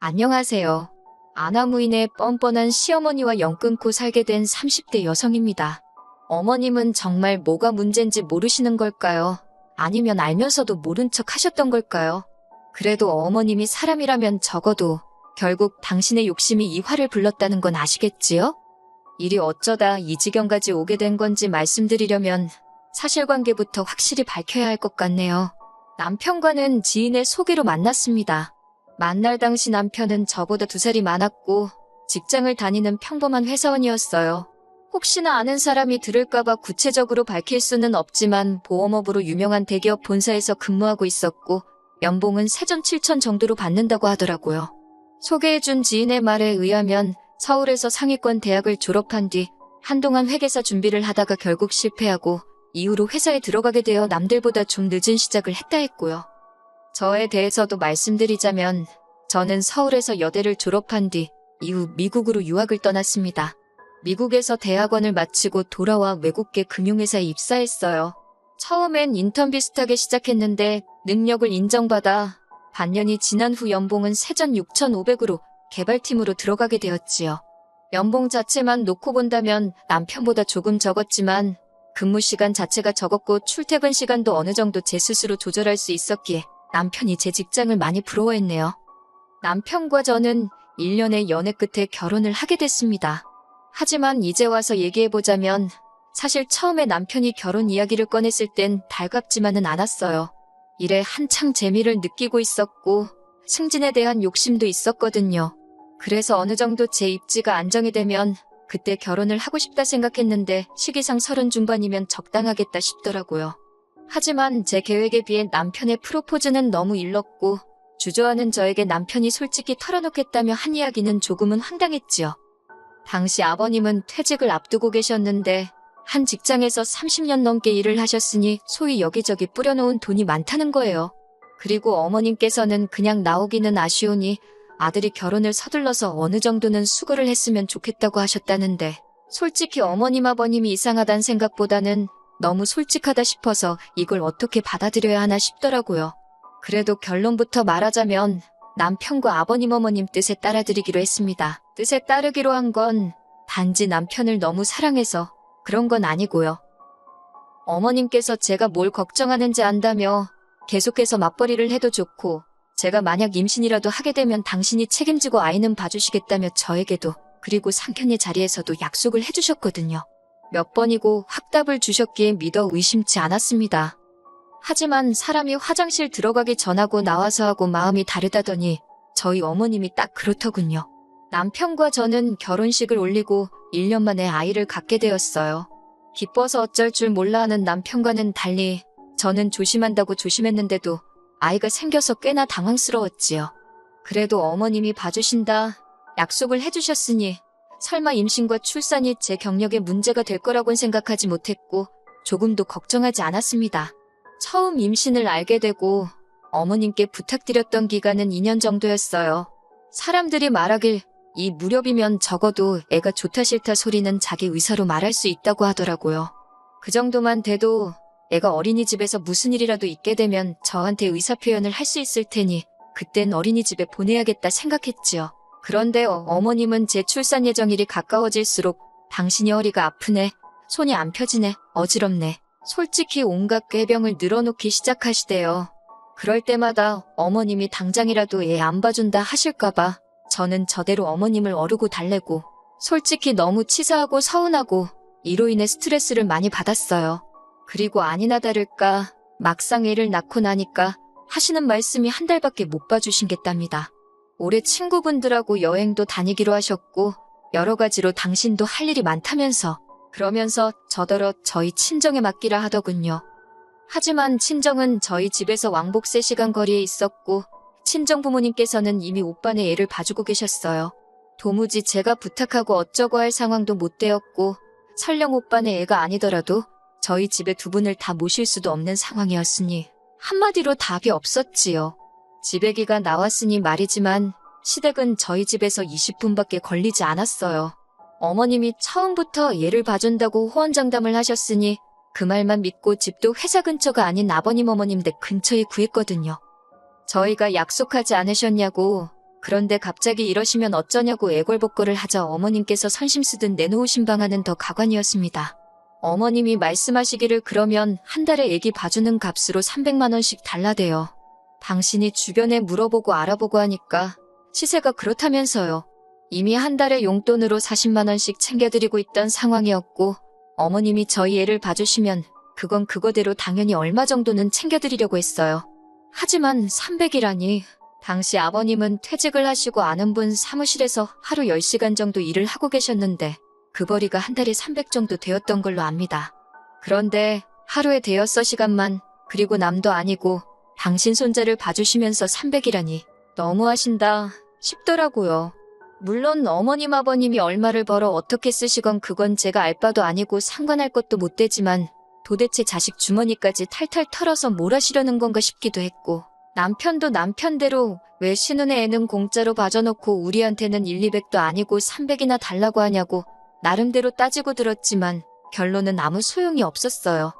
안녕하세요. 아나무인의 뻔뻔한 시어머니와 연 끊고 살게 된 30대 여성입니다. 어머님은 정말 뭐가 문제인지 모르시는 걸까요? 아니면 알면서도 모른 척 하셨던 걸까요? 그래도 어머님이 사람이라면 적어도 결국 당신의 욕심이 이 화를 불렀다는 건 아시겠지요? 일이 어쩌다 이 지경까지 오게 된 건지 말씀드리려면 사실관계부터 확실히 밝혀야 할 것 같네요. 남편과는 지인의 소개로 만났습니다. 만날 당시 남편은 저보다 두 살이 많았고 직장을 다니는 평범한 회사원이었어요. 혹시나 아는 사람이 들을까봐 구체적으로 밝힐 수는 없지만 보험업으로 유명한 대기업 본사에서 근무하고 있었고 연봉은 세전 7천 정도로 받는다고 하더라고요. 소개해준 지인의 말에 의하면 서울에서 상위권 대학을 졸업한 뒤 한동안 회계사 준비를 하다가 결국 실패하고 이후로 회사에 들어가게 되어 남들보다 좀 늦은 시작을 했다 했고요. 저에 대해서도 말씀드리자면 저는 서울에서 여대를 졸업한 뒤 이후 미국으로 유학을 떠났습니다. 미국에서 대학원을 마치고 돌아와 외국계 금융회사에 입사했어요. 처음엔 인턴 비슷하게 시작했는데 능력을 인정받아 반년이 지난 후 연봉은 세전 6,500으로 개발팀으로 들어가게 되었지요. 연봉 자체만 놓고 본다면 남편보다 조금 적었지만 근무 시간 자체가 적었고 출퇴근 시간도 어느 정도 제 스스로 조절할 수 있었기에 남편이 제 직장을 많이 부러워했네요. 남편과 저는 1년의 연애 끝에 결혼을 하게 됐습니다. 하지만 이제 와서 얘기해보자면 사실 처음에 남편이 결혼 이야기를 꺼냈을 땐 달갑지만은 않았어요. 일에 한창 재미를 느끼고 있었고 승진에 대한 욕심도 있었거든요. 그래서 어느 정도 제 입지가 안정이 되면 그때 결혼을 하고 싶다 생각했는데 시기상 서른 중반이면 적당하겠다 싶더라고요. 하지만 제 계획에 비해 남편의 프로포즈는 너무 일렀고 주저하는 저에게 남편이 솔직히 털어놓겠다며 한 이야기는 조금은 황당했지요. 당시 아버님은 퇴직을 앞두고 계셨는데 한 직장에서 30년 넘게 일을 하셨으니 소위 여기저기 뿌려놓은 돈이 많다는 거예요. 그리고 어머님께서는 그냥 나오기는 아쉬우니 아들이 결혼을 서둘러서 어느 정도는 수고를 했으면 좋겠다고 하셨다는데 솔직히 어머님 아버님이 이상하단 생각보다는 너무 솔직하다 싶어서 이걸 어떻게 받아들여야 하나 싶더라고요. 그래도 결론부터 말하자면 남편과 아버님 어머님 뜻에 따라드리기로 했습니다. 뜻에 따르기로 한 건 단지 남편을 너무 사랑해서 그런 건 아니고요. 어머님께서 제가 뭘 걱정하는지 안다며 계속해서 맞벌이를 해도 좋고 제가 만약 임신이라도 하게 되면 당신이 책임지고 아이는 봐주시겠다며 저에게도 그리고 상견례 자리에서도 약속을 해주셨거든요. 몇 번이고 확답을 주셨기에 믿어 의심치 않았습니다. 하지만 사람이 화장실 들어가기 전하고 나와서 하고 마음이 다르다더니 저희 어머님이 딱 그렇더군요. 남편과 저는 결혼식을 올리고 1년 만에 아이를 갖게 되었어요. 기뻐서 어쩔 줄 몰라 하는 남편과는 달리 저는 조심한다고 조심했는데도 아이가 생겨서 꽤나 당황스러웠지요. 그래도 어머님이 봐주신다 약속을 해주셨으니 설마 임신과 출산이 제 경력에 문제가 될 거라고는 생각하지 못했고 조금도 걱정하지 않았습니다. 처음 임신을 알게 되고 어머님께 부탁드렸던 기간은 2년 정도였어요. 사람들이 말하길 이 무렵이면 적어도 애가 좋다 싫다 소리는 자기 의사로 말할 수 있다고 하더라고요. 그 정도만 돼도 애가 어린이집에서 무슨 일이라도 있게 되면 저한테 의사 표현을 할 수 있을 테니 그땐 어린이집에 보내야겠다 생각했지요. 그런데 어, 어머님은 제 출산 예정일이 가까워질수록 당신이 허리가 아프네, 손이 안 펴지네, 어지럽네. 솔직히 온갖 꾀병을 늘어놓기 시작하시대요. 그럴 때마다 어머님이 당장이라도 애안 봐준다 하실까봐 저는 저대로 어머님을 어르고 달래고 솔직히 너무 치사하고 서운하고 이로 인해 스트레스를 많이 받았어요. 그리고 아니나 다를까 막상 애를 낳고 나니까 하시는 말씀이 한 달밖에 못 봐주신겠답니다. 올해 친구분들하고 여행도 다니기로 하셨고 여러 가지로 당신도 할 일이 많다면서 그러면서 저더러 저희 친정에 맡기라 하더군요. 하지만 친정은 저희 집에서 왕복 3시간 거리에 있었고 친정 부모님께서는 이미 오빠네 애를 봐주고 계셨어요. 도무지 제가 부탁하고 어쩌고 할 상황도 못 되었고 설령 오빠네 애가 아니더라도 저희 집에 두 분을 다 모실 수도 없는 상황이었으니 한마디로 답이 없었지요. 지배기가 나왔으니 말이지만 시댁은 저희 집에서 20분밖에 걸리지 않았어요. 어머님이 처음부터 얘를 봐준다고 호언장담을 하셨으니 그 말만 믿고 집도 회사 근처가 아닌 아버님 어머님 댁 근처에 구했거든요. 저희가 약속하지 않으셨냐고 그런데 갑자기 이러시면 어쩌냐고 애걸복걸을 하자 어머님께서 선심 쓰듯 내놓으신 방안은 더 가관이었습니다. 어머님이 말씀하시기를 그러면 한 달에 애기 봐주는 값으로 300만 원씩 달라대요. 당신이 주변에 물어보고 알아보고 하니까 시세가 그렇다면서요. 이미 한 달에 용돈으로 40만 원씩 챙겨드리고 있던 상황이었고 어머님이 저희 애를 봐주시면 그건 그거대로 당연히 얼마 정도는 챙겨드리려고 했어요. 하지만 300이라니 당시 아버님은 퇴직을 하시고 아는 분 사무실에서 하루 10시간 정도 일을 하고 계셨는데 그 벌이가 한 달에 300 정도 되었던 걸로 압니다. 그런데 하루에 대여섯 시간만 그리고 남도 아니고 당신 손자를 봐주시면서 300이라니 너무하신다 싶더라고요. 물론 어머님 아버님이 얼마를 벌어 어떻게 쓰시건 그건 제가 알 바도 아니고 상관할 것도 못 되지만 도대체 자식 주머니까지 탈탈 털어서 뭘 하시려는 건가 싶기도 했고 남편도 남편대로 왜 신혼의 애는 공짜로 봐줘놓고 우리한테는 1, 200도 아니고 300이나 달라고 하냐고 나름대로 따지고 들었지만 결론은 아무 소용이 없었어요.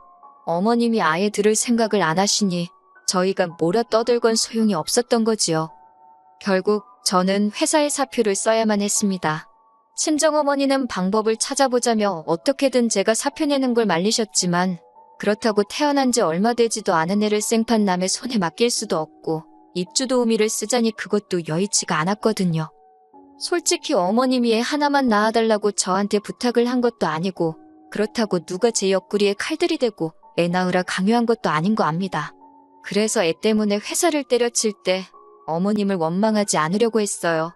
어머님이 아예 들을 생각을 안 하시니 저희가 뭐라 떠들건 소용이 없었던 거지요. 결국 저는 회사에 사표를 써야만 했습니다. 친정어머니는 방법을 찾아보자며 어떻게든 제가 사표 내는 걸 말리셨지만 그렇다고 태어난 지 얼마 되지도 않은 애를 생판 남의 손에 맡길 수도 없고 입주 도우미를 쓰자니 그것도 여의치가 않았거든요. 솔직히 어머님이 애 하나만 낳아달라고 저한테 부탁을 한 것도 아니고 그렇다고 누가 제 옆구리에 칼들이 대고 애 낳으라 강요한 것도 아닌 거 압니다. 그래서 애 때문에 회사를 때려칠 때 어머님을 원망하지 않으려고 했어요.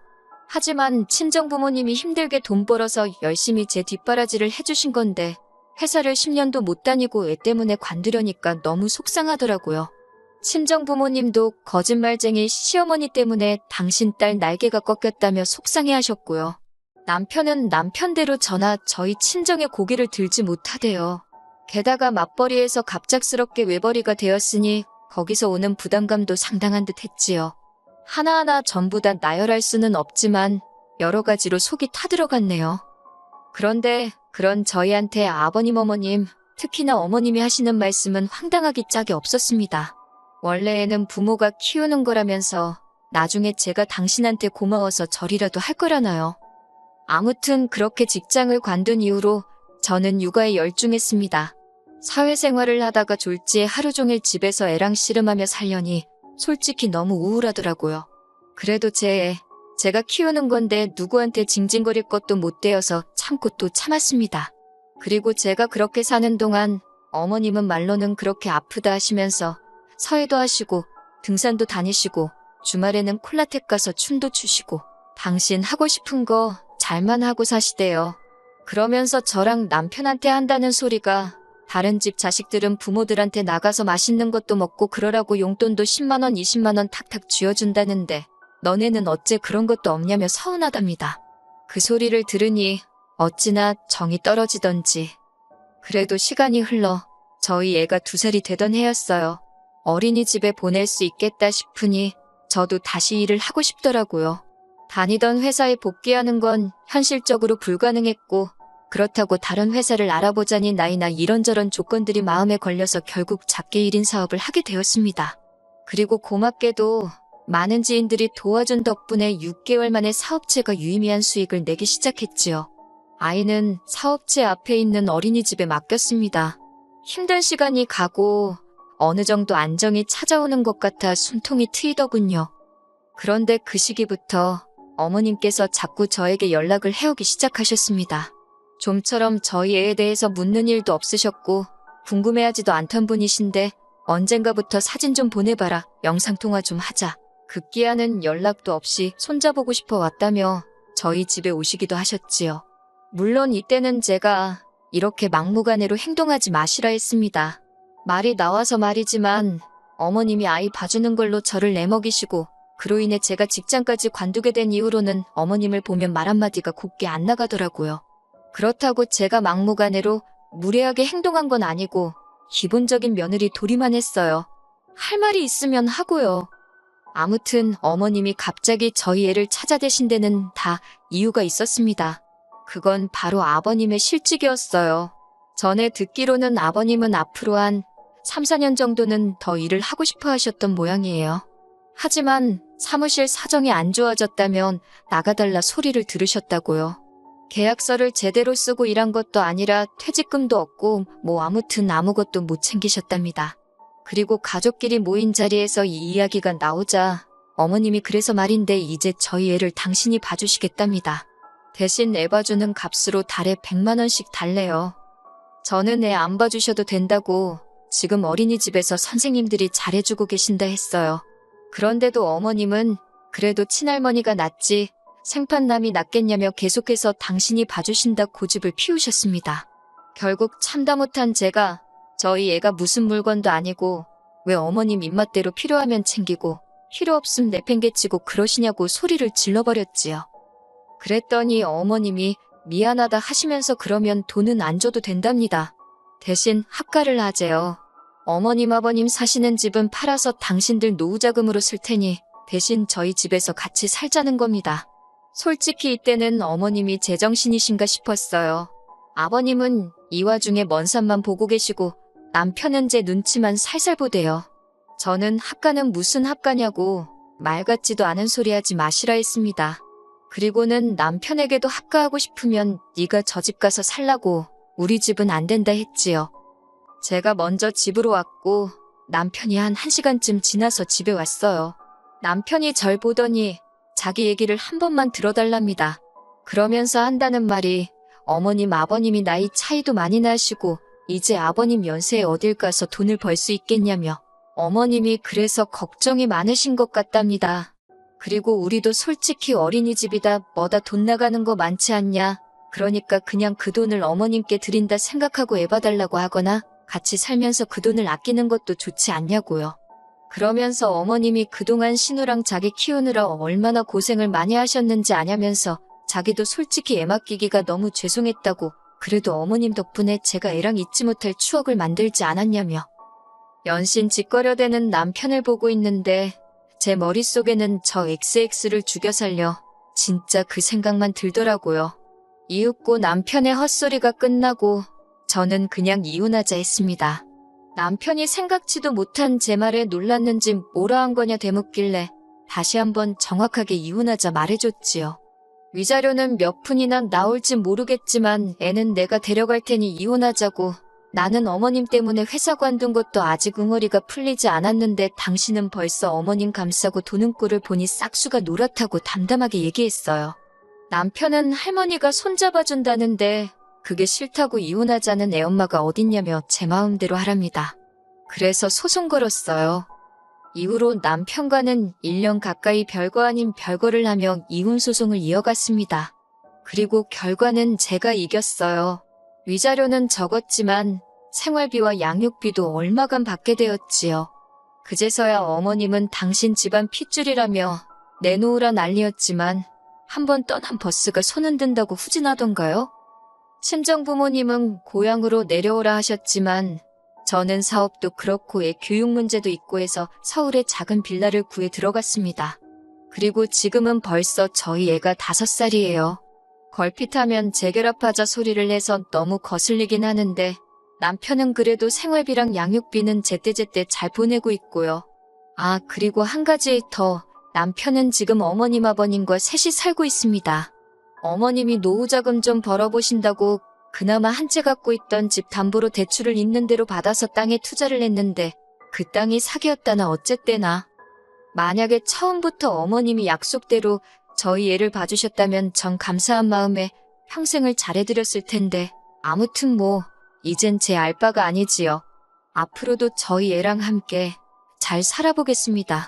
하지만 친정 부모님이 힘들게 돈 벌어서 열심히 제 뒷바라지를 해주신 건데 회사를 10년도 못 다니고 애 때문에 관두려니까 너무 속상하더라고요. 친정 부모님도 거짓말쟁이 시어머니 때문에 당신 딸 날개가 꺾였다며 속상해 하셨고요. 남편은 남편대로 저나 저희 친정의 고기를 들지 못하대요. 게다가 맞벌이에서 갑작스럽게 외벌이가 되었으니 거기서 오는 부담감도 상당한 듯 했지요. 하나하나 전부 다 나열할 수는 없지만 여러 가지로 속이 타들어갔네요. 그런데 그런 저희한테 아버님 어머님, 특히나 어머님이 하시는 말씀은 황당하기 짝이 없었습니다. 원래에는 부모가 키우는 거라면서 나중에 제가 당신한테 고마워서 절이라도 할 거라나요. 아무튼 그렇게 직장을 관둔 이후로 저는 육아에 열중했습니다. 사회생활을 하다가 졸지에 하루 종일 집에서 애랑 씨름하며 살려니 솔직히 너무 우울하더라고요. 그래도 제 애, 제가 키우는 건데 누구한테 징징거릴 것도 못 되어서 참고 또 참았습니다. 그리고 제가 그렇게 사는 동안 어머님은 말로는 그렇게 아프다 하시면서 서해도 하시고 등산도 다니시고 주말에는 콜라텍 가서 춤도 추시고 당신 하고 싶은 거 잘만 하고 사시대요. 그러면서 저랑 남편한테 한다는 소리가 다른 집 자식들은 부모들한테 나가서 맛있는 것도 먹고 그러라고 용돈도 10만원, 20만원 탁탁 쥐어준다는데 너네는 어째 그런 것도 없냐며 서운하답니다. 그 소리를 들으니 어찌나 정이 떨어지던지. 그래도 시간이 흘러 저희 애가 두 살이 되던 해였어요. 어린이집에 보낼 수 있겠다 싶으니 저도 다시 일을 하고 싶더라고요. 다니던 회사에 복귀하는 건 현실적으로 불가능했고 그렇다고 다른 회사를 알아보자니 나이나 이런저런 조건들이 마음에 걸려서 결국 작게 1인 사업을 하게 되었습니다. 그리고 고맙게도 많은 지인들이 도와준 덕분에 6개월 만에 사업체가 유의미한 수익을 내기 시작했지요. 아이는 사업체 앞에 있는 어린이집에 맡겼습니다. 힘든 시간이 가고 어느 정도 안정이 찾아오는 것 같아 숨통이 트이더군요. 그런데 그 시기부터 어머님께서 자꾸 저에게 연락을 해오기 시작하셨습니다. 좀처럼 저희 애에 대해서 묻는 일도 없으셨고 궁금해하지도 않던 분이신데 언젠가부터 사진 좀 보내봐라, 영상통화 좀 하자. 급기야는 연락도 없이 손자보고 싶어 왔다며 저희 집에 오시기도 하셨지요. 물론 이때는 제가 이렇게 막무가내로 행동하지 마시라 했습니다. 말이 나와서 말이지만 어머님이 아이 봐주는 걸로 저를 내먹이시고 그로 인해 제가 직장까지 관두게 된 이후로는 어머님을 보면 말 한마디가 곱게 안 나가더라고요. 그렇다고 제가 막무가내로 무례하게 행동한 건 아니고 기본적인 며느리 도리만 했어요. 할 말이 있으면 하고요. 아무튼 어머님이 갑자기 저희 애를 찾아대신 데는 다 이유가 있었습니다. 그건 바로 아버님의 실직이었어요. 전에 듣기로는 아버님은 앞으로 한 3, 4년 정도는 더 일을 하고 싶어 하셨던 모양이에요. 하지만 사무실 사정이 안 좋아졌다면 나가달라 소리를 들으셨다고요. 계약서를 제대로 쓰고 일한 것도 아니라 퇴직금도 없고 뭐 아무튼 아무것도 못 챙기셨답니다. 그리고 가족끼리 모인 자리에서 이 이야기가 나오자 어머님이 그래서 말인데 이제 저희 애를 당신이 봐주시겠답니다. 대신 애 봐주는 값으로 달에 100만 원씩 달래요. 저는 애 안 봐주셔도 된다고 지금 어린이집에서 선생님들이 잘해주고 계신다 했어요. 그런데도 어머님은 그래도 친할머니가 낫지 생판남이 낫겠냐며 계속해서 당신이 봐주신다 고집을 피우셨습니다. 결국 참다 못한 제가 저희 애가 무슨 물건도 아니고 왜 어머님 입맛대로 필요하면 챙기고 필요 없음 내팽개치고 그러시냐고 소리를 질러버렸지요. 그랬더니 어머님이 미안하다 하시면서 그러면 돈은 안 줘도 된답니다. 대신 합가를 하재요. 어머님 아버님 사시는 집은 팔아서 당신들 노후자금으로 쓸 테니 대신 저희 집에서 같이 살자는 겁니다. 솔직히 이때는 어머님이 제정신이신가 싶었어요. 아버님은 이 와중에 먼 산만 보고 계시고 남편은 제 눈치만 살살 보대요. 저는 합가는 무슨 합가냐고 말 같지도 않은 소리 하지 마시라 했습니다. 그리고는 남편에게도 합가하고 싶으면 네가 저 집 가서 살라고 우리 집은 안 된다 했지요. 제가 먼저 집으로 왔고 남편이 한 1시간쯤 지나서 집에 왔어요. 남편이 절 보더니 자기 얘기를 한 번만 들어달랍니다. 그러면서 한다는 말이 어머님 아버님이 나이 차이도 많이 나시고 이제 아버님 연세에 어딜 가서 돈을 벌 수 있겠냐며 어머님이 그래서 걱정이 많으신 것 같답니다. 그리고 우리도 솔직히 어린이집이다 뭐다 돈 나가는 거 많지 않냐. 그러니까 그냥 그 돈을 어머님께 드린다 생각하고 애봐달라고 하거나 같이 살면서 그 돈을 아끼는 것도 좋지 않냐고요. 그러면서 어머님이 그동안 신우랑 자기 키우느라 얼마나 고생을 많이 하셨는지 아냐면서 자기도 솔직히 애 맡기기가 너무 죄송했다고 그래도 어머님 덕분에 제가 애랑 잊지 못할 추억을 만들지 않았냐며 연신 짓거려대는 남편을 보고 있는데 제 머릿속에는 저 XX를 죽여 살려 진짜 그 생각만 들더라고요. 이윽고 남편의 헛소리가 끝나고 저는 그냥 이혼하자 했습니다. 남편이 생각지도 못한 제 말에 놀랐는지 뭐라 한 거냐 되묻길래 다시 한번 정확하게 이혼하자 말해줬지요. 위자료는 몇 푼이나 나올진 모르겠지만 애는 내가 데려갈 테니 이혼하자고 나는 어머님 때문에 회사 관둔 것도 아직 응어리가 풀리지 않았는데 당신은 벌써 어머님 감싸고 도는 꼴을 보니 싹수가 노랗다고 담담하게 얘기했어요. 남편은 할머니가 손잡아준다는데 그게 싫다고 이혼하자는 애엄마가 어딨냐며 제 마음대로 하랍니다. 그래서 소송 걸었어요. 이후로 남편과는 1년 가까이 별거 아닌 별거를 하며 이혼 소송을 이어갔습니다. 그리고 결과는 제가 이겼어요. 위자료는 적었지만 생활비와 양육비도 얼마간 받게 되었지요. 그제서야 어머님은 당신 집안 핏줄이라며 내놓으라 난리였지만 한 번 떠난 버스가 손흔 든다고 후진하던가요? 친정부모님은 고향으로 내려오라 하셨지만 저는 사업도 그렇고 애 교육 문제도 있고 해서 서울에 작은 빌라를 구해 들어갔습니다. 그리고 지금은 벌써 저희 애가 다섯 살이에요. 걸핏하면 재결합하자 소리를 해서 너무 거슬리긴 하는데 남편은 그래도 생활비랑 양육비는 제때제때 잘 보내고 있고요. 아, 그리고 한 가지 더. 남편은 지금 어머님 아버님과 셋이 살고 있습니다. 어머님이 노후자금 좀 벌어보신다고 그나마 한 채 갖고 있던 집 담보로 대출을 있는 대로 받아서 땅에 투자를 했는데 그 땅이 사기였다나 어쨌대나. 만약에 처음부터 어머님이 약속대로 저희 애를 봐주셨다면 전 감사한 마음에 평생을 잘해드렸을 텐데 아무튼 뭐 이젠 제 알바가 아니지요. 앞으로도 저희 애랑 함께 잘 살아보겠습니다.